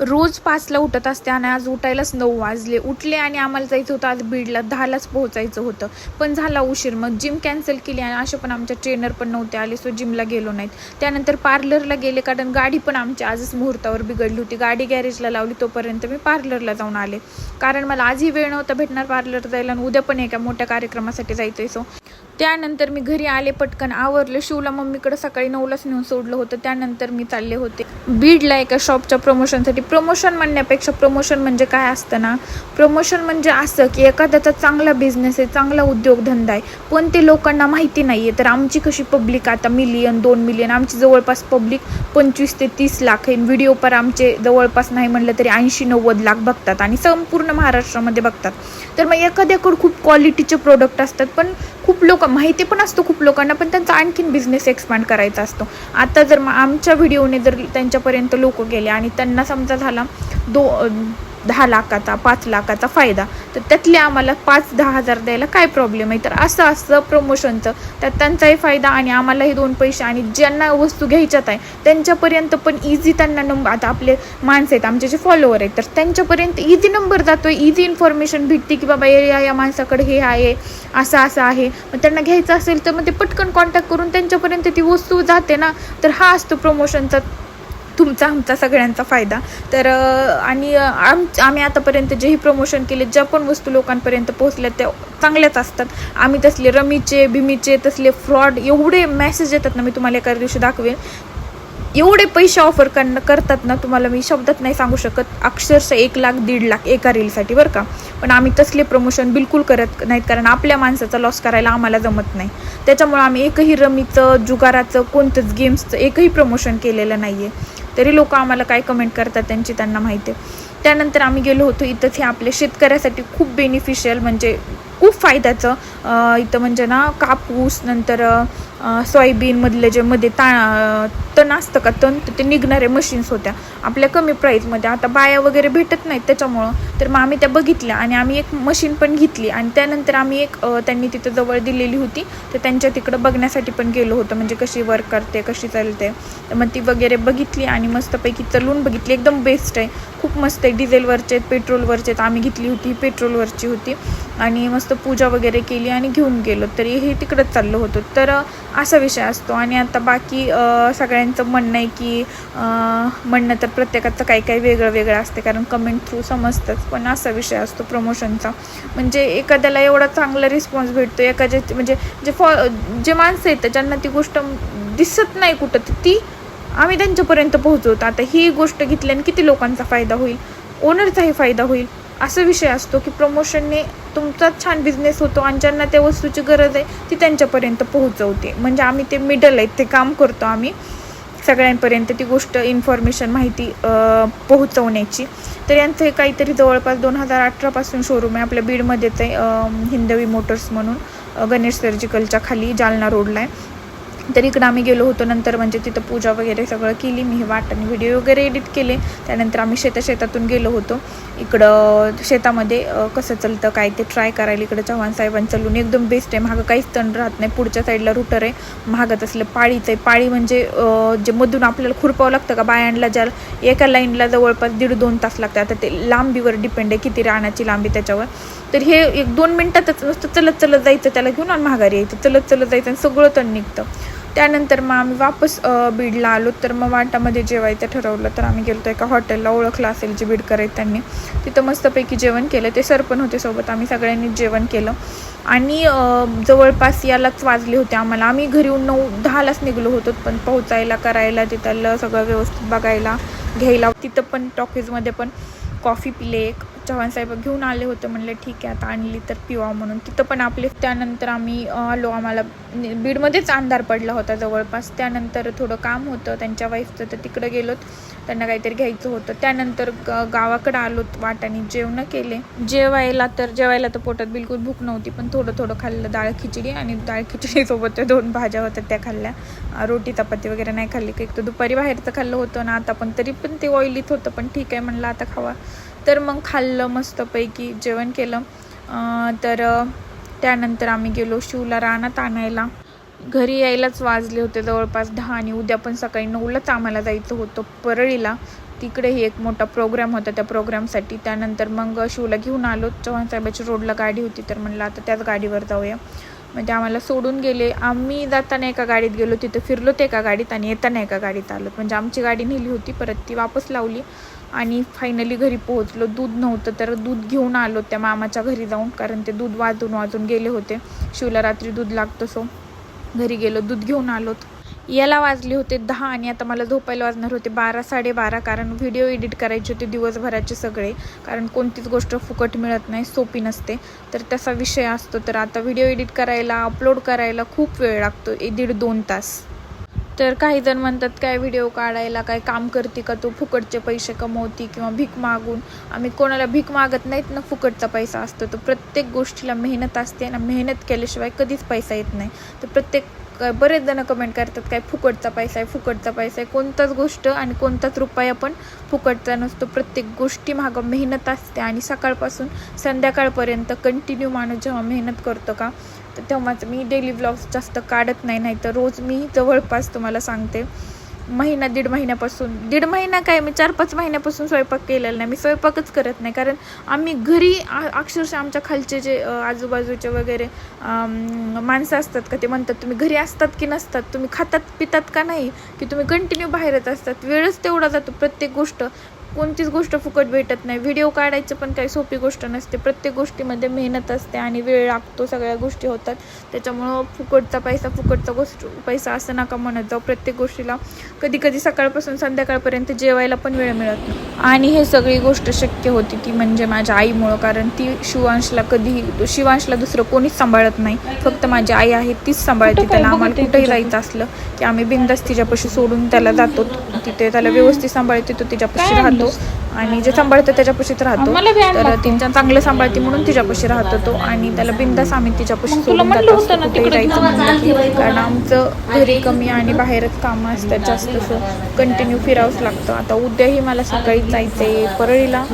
रोज पाचला उठत असते आणि आज उठायलाच नऊ वाजले. उठले आणि आम्हाला जायचं होतं आज बीडला. दहालाच पोहोचायचं होतं. पण झाला उशीर. मग जिम कॅन्सल केली आणि असे पण आमच्या ट्रेनर पण नव्हते आले. सो जिमला गेलो नाहीत. त्यानंतर पार्लरला गेले कारण गाडी पण आमची आजच मुहूर्तावर बिघडली होती. गाडी गॅरेजला लावली तोपर्यंत मी पार्लरला जाऊन आले. कारण मला आजही वेळ नव्हता भेटणार पार्लर जायला आणि उद्या पण एका मोठ्या कार्यक्रमासाठी जायचं आहे सो त्यानंतर मी घरी आले पटकन आवरले. शिवला मम्मीकडे सकाळी नऊलाच नेऊन सोडलं होतं. त्यानंतर मी चालले होते. बीडला एका शॉपच्या प्रमोशनसाठी प्रमोशन म्हणण्यापेक्षा प्रमोशन म्हणजे काय असतं ना? प्रमोशन म्हणजे असं की एखाद्याचा चांगला बिझनेस आहे चांगला उद्योगधंदा आहे पण ते लोकांना माहिती नाही आहे तर आमची कशी पब्लिक आता मिलियन दोन मिलियन आमची जवळपास पब्लिक पंचवीस ते तीस लाख आहे. व्हिडिओ पर आमचे जवळपास नाही म्हणलं तरी ऐंशी नव्वद लाख बघतात आणि संपूर्ण महाराष्ट्रामध्ये बघतात. तर मग एखाद्याकडे खूप क्वालिटीचे प्रोडक्ट असतात पण खूप लोक माहिती पण असतो खूप लोकांना पण त्यांचा आणखीन बिझनेस एक्सपांड करायचा असतो. आता जर मग आमच्या व्हिडिओने जर त्यांच्यापर्यंत लोक गेले आणि त्यांना समजा झाला दो दहा लाखाचा पाच लाखाचा फायदा. तर त्यातले आम्हाला पाच दहा हजार द्यायला काय प्रॉब्लेम आहे? तर असं असं प्रमोशनचं त्यात त्यांचाही फायदा आणि आम्हालाही दोन पैसे आणि ज्यांना वस्तू घ्यायच्यात आहे त्यांच्यापर्यंत पण इझी त्यांना नंबर आता आपले माणसं आहेत आमचे जे फॉलोअर आहेत तर त्यांच्यापर्यंत इझी नंबर जातोय इझी इन्फॉर्मेशन भेटते की बाबा या या माणसाकडे हे आहे असं असं आहे. मग त्यांना घ्यायचं असेल तर मग ते पटकन कॉन्टॅक्ट करून त्यांच्यापर्यंत ती वस्तू जाते ना. तर हा असतो प्रमोशनचा तुमचा आमचा सगळ्यांचा फायदा. तर आणि आम आम्ही आतापर्यंत जेही प्रमोशन केले ज्या पण वस्तू लोकांपर्यंत पोहोचल्या त्या चांगल्याच असतात. आम्ही तसले रमीचे भीमीचे तसले फ्रॉड एवढे मेसेज येतात ना मी तुम्हाला एका दिवशी दाखवेन. एवढे पैसे ऑफर करण करतात ना तुम्हाला मी शब्दात नाही सांगू शकत. अक्षरशः एक लाख दीड लाख एका रीलसाठी बरं का. पण आम्ही तसले प्रमोशन बिलकुल करत नाहीत कारण आपल्या माणसाचा लॉस करायला आम्हाला जमत नाही. त्याच्यामुळे आम्ही एकही रमीचं जुगाराचं कोणतंच गेम्सचं एकही प्रमोशन केलेलं नाही आहे तरी लोक आम्हाला काय कमेंट करतात त्यांची त्यांना माहिती आहे. त्यानंतर आम्ही गेलो होतो इथंच हे आपल्या शेतकऱ्यासाठी खूप बेनिफिशियल म्हणजे खूप फायद्याचं अं, इथं म्हणजे ना कापूस नंतर सोयाबीनमधले जे मध्ये ता तण असतं का तण तर ते निघणाऱ्या मशीन्स होत्या. आपल्या कमी प्राईजमध्ये आता बाया वगैरे भेटत नाहीत त्याच्यामुळं. तर मग आम्ही त्या बघितल्या आणि आम्ही एक मशीन पण घेतली. आणि त्यानंतर आम्ही एक त्यांनी तिथं जवळ दिलेली होती. तर त्यांच्या तिकडं बघण्यासाठी पण गेलो होतो. म्हणजे कशी वर्क करते कशी चालते. तर मग ती वगैरे बघितली आणि मस्तपैकी चलून बघितली. एकदम बेस्ट आहे. खूप मस्त आहे. डिझेलवरचे आहेत पेट्रोलवरचे आहेत. आम्ही घेतली होती. पेट्रोलवरची होती. आणि मस्त पूजा वगैरे केली आणि घेऊन गेलो. तरी हे तिकडंच चाललो होतो. तर असा विषय असतो. आणि आता बाकी सगळ्यांचं म्हणणं आहे की म्हणणं तर प्रत्येकाचं काही काही वेगळं वेगळं असते. कारण कमेंट थ्रू समजतंच. पण असा विषय असतो प्रमोशनचा म्हणजे एखाद्याला एवढा चांगला रिस्पॉन्स भेटतो. एखाद्या म्हणजे जे फॉ जे माणसं आहेत ज्यांना ती गोष्ट दिसत नाही कुठं तर ती आम्ही त्यांच्यापर्यंत पोहोचवतो. आता ही गोष्ट घेतल्याने किती लोकांचा फायदा होईल? ओनरचाही फायदा होईल. असा विषय असतो की प्रमोशनने तुमचा छान बिझनेस होतो आणि ज्यांना त्या वस्तूची गरज आहे ती त्यांच्यापर्यंत पोहोचवते. म्हणजे आम्ही ते मिडल आहेत ते काम करतो आम्ही. सगळ्यांपर्यंत ती गोष्ट इन्फॉर्मेशन माहिती पोहोचवण्याची. तर यांचं हे काहीतरी जवळपास दोन हजार अठरापासून शोरूम आहे. आपल्या बीडमध्येच आहे हिंदवी मोटर्स म्हणून गणेश सर्जिकलच्या खाली जालना रोडला आहे. तर इकडं आम्ही गेलो होतो नंतर म्हणजे तिथं पूजा वगैरे सगळं केली मी हे वाटण व्हिडिओ वगैरे एडिट केले. त्यानंतर आम्ही शेता शेतातून गेलो होतो. इकडं शेतामध्ये कसं चालतं काय ते ट्राय करायला इकडं चव्हाण साहेबांचं चालून एकदम बेस्ट आहे. महागं काहीच तण राहत नाही. पुढच्या साईडला रुटर आहे. महागत असलं पाळीचं आहे. पाळी म्हणजे जे मधून आपल्याला खुरपावं लागतं का? बायांडला ज्या एका लाईनला जवळपास दीड दोन तास लागतात. आता ते लांबीवर डिपेंड आहे. किती राहण्याची लांबी त्याच्यावर. तर हे एक दोन मिनटातच नुसतं चलत चलत जायचं त्याला घेऊन आणि माघारी यायचं. चलत चलत जायचं आणि सगळं तण निघतं. त्यानंतर मग आम्ही वापस बीडला आलो. तर मग वाटामध्ये जेवायचं ठरवलं तर आम्ही गेलो एका हॉटेलला. ओळखलं असेल जे बीड करायचं त्यांनी. तिथं मस्तपैकी जेवण केलं. ते सर पण होते सोबत. आम्ही सगळ्यांनी जेवण केलं. आणि जवळपास यालाच वाजले होते आम्हाला. आम्ही घरी येऊन नऊ दहालाच निघलो होतो. पण पोहोचायला करायला तिथलं सगळं व्यवस्थित बघायला घ्यायला. तिथं पण टॉकीजमध्ये पण कॉफी पिले एक चव्हाण साहेब घेऊन आले होते म्हणले ठीक आहे आता आणली तर पिवा म्हणून. तिथं पण आपले त्यानंतर आम्ही आलो आम्हाला बीडमध्येच अंधार पडला होता जवळपास. त्यानंतर थोडं काम होतं त्यांच्या वाईफचं तर तिकडं गेलोत त्यांना काहीतरी घ्यायचं होतं. त्यानंतर ग- गावाकडं आलोत वाटाने जेवणं केले. जेवायला तर जेवायला तर पोटात बिलकुल भूक नव्हती पण थोडं थोडं खाल्लं डाळ खिचडी आणि डाळ खिचडीसोबत दोन भाज्या होत्या त्या खाल्ल्या. रोटी चपाती वगैरे नाही खाल्ली एक तर दुपारी बाहेरचं खाल्लं होतं ना आता पण तरी पण ते ऑइलीत होतं पण ठीक आहे म्हणलं आता खावा. तर मग खाल्लं मस्तपैकी जेवण केलं. तर त्यानंतर आम्ही गेलो शिवला रानात आणायला. घरी यायलाच वाजले होते जवळपास दहा आणि उद्या पण सकाळी नऊलाच आम्हाला जायचं होतं परळीला. तिकडेही एक मोठा प्रोग्राम होता त्या प्रोग्रामसाठी त्यानंतर मग शिवला घेऊन आलो. चव्हाणसाहेबाची रोडला गाडी होती तर म्हणलं आता त्याच गाडीवर जाऊया. मग ते आम्हाला सोडून गेले. आम्ही जाताना एका गाडीत गेलो. तिथं फिरलो ते एका गाडीत आणि येताना एका गाडीत आलो. म्हणजे आमची गाडी नेली होती. परत ती वापस लावली. आणि फायनली घरी पोहोचलो. दूध नव्हतं तर दूध घेऊन आलो त्या मामाच्या घरी जाऊन कारण ते दूध वाजून वाजून गेले होते. शिवला रात्री दूध लागतं सो घरी गेलो दूध घेऊन आलोत याला वाजले होते दहा आणि आता मला झोपायला वाजणार होते बारा साडेबारा कारण व्हिडिओ एडिट करायचे होते दिवसभराचे सगळे. कारण कोणतीच गोष्ट फुकट मिळत नाही सोपी नसते. तर तसा विषय असतो तर आता व्हिडिओ एडिट करायला अपलोड करायला खूप वेळ लागतो एक दीड दोन तास. तर काही जण म्हणतात काय व्हिडिओ काढायला काय काम करते का तू? फुकटचे पैसे कमवती किंवा भीक मागून? आम्ही कोणाला भीक मागत नाहीत ना फुकटचा पैसा असतो. तर प्रत्येक गोष्टीला मेहनत असते ना मेहनत केल्याशिवाय कधीच पैसा येत नाही. तर प्रत्येक बरेच जण कमेंट करतात काय फुकटचा पैसा आहे फुकटचा पैसा आहे. कोणताच गोष्ट आणि कोणताच रुपया पण फुकटचा नसतो. प्रत्येक गोष्टी मागं मेहनत असते आणि सकाळपासून संध्याकाळपर्यंत कंटिन्यू माणूस जेव्हा मेहनत करतो का तर तेव्हाच मी डेली व्लॉग्स जास्त काढत नाही नाही तर रोज मी जवळपास तुम्हाला सांगते महिना दीड महिन्यापासून दीड महिना काय मी चार पाच महिन्यापासून स्वयंपाक केलेला नाही मी स्वयंपाकच करत नाही. कारण आम्ही घरी आ- अक्षरशः आमच्या खालचे जे आजूबाजूचे वगैरे माणसं असतात का ते म्हणतात तुम्ही घरी असतात की नसतात? तुम्ही खातात पितात का नाही? की तुम्ही कंटिन्यू बाहेरच असतात? वेळच तेवढा जातो प्रत्येक गोष्ट. कोणतीच गोष्ट फुकट भेटत नाही. व्हिडिओ काढायचं पण काही सोपी गोष्ट नसते. प्रत्येक गोष्टीमध्ये मेहनत असते आणि वेळ लागतो सगळ्या गोष्टी होतात. त्याच्यामुळं फुकटचा पैसा फुकटचा गोष्ट पैसा असं नका म्हणत जाऊ. प्रत्येक गोष्टीला कधी कधी सकाळपासून संध्याकाळपर्यंत जेवायला पण वेळ मिळत नाही. आणि हे सगळी गोष्ट शक्य होती ती म्हणजे माझ्या आईमुळं कारण ती शिवांशला कधीही शिवांशला दुसरं कोणीच सांभाळत नाही. फक्त माझी आई आहे तीच सांभाळते. त्याला आम्हाला कुठेही जायचं असलं की आम्ही बिंदास तिच्यापाशी सोडून त्याला जातो. तिथे त्याला व्यवस्थित सांभाळते तो तिच्यापाशी राहतो. आणि जे सांभाळतं त्याच्यापाशीच राहतो. तर तिच्या चांगलं सांभाळते म्हणून तिच्यापाशी राहतो तो. आणि त्याला बिंदास आम्ही तिच्यापाशी सोडून जात. असतो कुठेही जायचं कारण आमचं घरी कमी आणि बाहेरच कामं असतात जास्त. कंटिन्यू फिरावंच लागतं. आता उद्याही मला सकाळी जायचंय. परळीला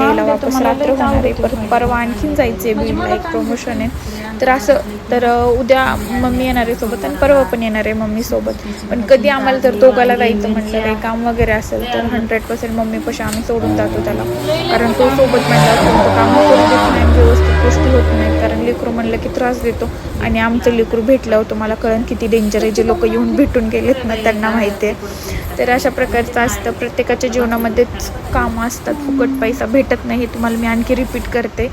यायला वापस रात्र होणार आहे. परत परवा आणखीन जायचंय बीडला एक प्रमोशन आहे. तर असं तर उद्या मम्मी येणार आहे सोबत आणि परवा पण येणार आहे मम्मी सोबत. पण कधी आम्हाला जर दोघाला जायचं म्हटलं काही काम वगैरे असेल तर हंड्रेड पर्सेंट मम्मीपाशी आम्ही सोडून जातो त्याला. कारण तो सोबत म्हटलं काम करू देत नाही व्यवस्थित गोष्टी होत नाही कारण लेकरू म्हणलं की त्रास देतो आणि आमचं लेकरू भेटलं मला कळण किती डेंजर आहे. जे लोक येऊन भेटून गेलेत ना त्यांना माहिती आहे. तर अशा प्रकारचं असतं. प्रत्येकाच्या जीवनामध्येच कामं असतात. फुकट पैसा भेटत नाही. हे तुम्हाला मी आणखी रिपीट करते.